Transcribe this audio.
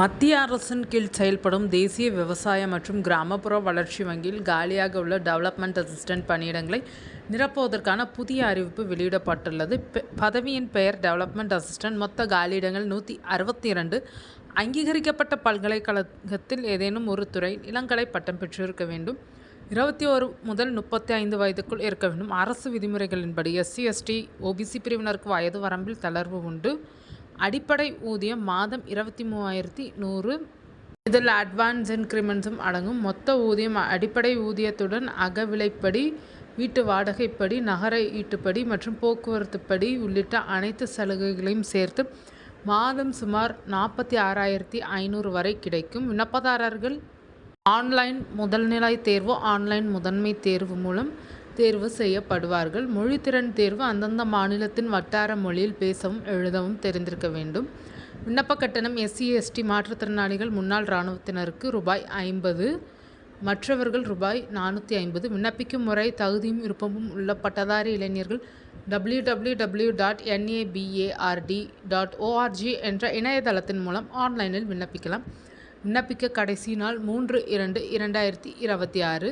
மத்திய அரசின் கீழ் செயல்படும் தேசிய விவசாய மற்றும் கிராமப்புற வளர்ச்சி வங்கியில் காலியாக உள்ள டெவலப்மெண்ட் அசிஸ்டன்ட் பணியிடங்களை நிரப்புவதற்கான புதிய அறிவிப்பு வெளியிடப்பட்டுள்ளது. பெ- பதவியின் பெயர் டெவலப்மெண்ட் அசிஸ்டன்ட். மொத்த காலியிடங்கள் நூற்றி அறுபத்தி இரண்டு அங்கீகரிக்கப்பட்ட பல்கலைக்கழகத்தில் ஏதேனும் ஒரு துறை இளங்கலை பட்டம் பெற்றிருக்க வேண்டும். இருபத்தி ஒரு முதல் முப்பத்தி ஐந்து வயதுக்குள் இருக்க வேண்டும். அரசு விதிமுறைகளின்படி எஸ்சி எஸ்டி ஓபிசி பிரிவினருக்கு வயது வரம்பில் தளர்வு உண்டு. அடிப்படை ஊதியம் மாதம் இருபத்தி மூவாயிரத்தி நூறு. இதில் அட்வான்ஸ் இன்க்ரிமெண்ட்ஸும் அடங்கும். மொத்த ஊதியம் அடிப்படை ஊதியத்துடன் அகவிலைப்படி வீட்டு வாடகைப்படி நகர ஈட்டுப்படி மற்றும் போக்குவரத்துப்படி உள்ளிட்ட அனைத்து சலுகைகளையும் சேர்த்து மாதம் சுமார் நாற்பத்தி ஆறாயிரத்தி ஐநூறு வரை கிடைக்கும். விண்ணப்பதாரர்கள் ஆன்லைன் முதல்நிலை தேர்வு ஆன்லைன் முதன்மை தேர்வு மூலம் தேர்வு செய்யப்படுவார்கள். மொழித்திறன் தேர்வு அந்தந்த மாநிலத்தின் வட்டார மொழியில் பேசவும் எழுதவும் தெரிந்திருக்க வேண்டும். விண்ணப்ப கட்டணம் எஸ்சி எஸ்டி மாற்றுத்திறனாளிகள் முன்னாள் இராணுவத்தினருக்கு ரூபாய் ஐம்பது மற்றவர்கள் ரூபாய் நானூற்றி ஐம்பது. விண்ணப்பிக்கும் முறை தகுதியும் விருப்பமும் உள்ள பட்டதாரி இளைஞர்கள் W W W dot N A B A R D dot O R G என்ற இணையதளத்தின் மூலம் ஆன்லைனில் விண்ணப்பிக்கலாம். விண்ணப்பிக்க கடைசி நாள் மூன்று இரண்டு இரண்டாயிரத்தி இருபத்தி ஆறு.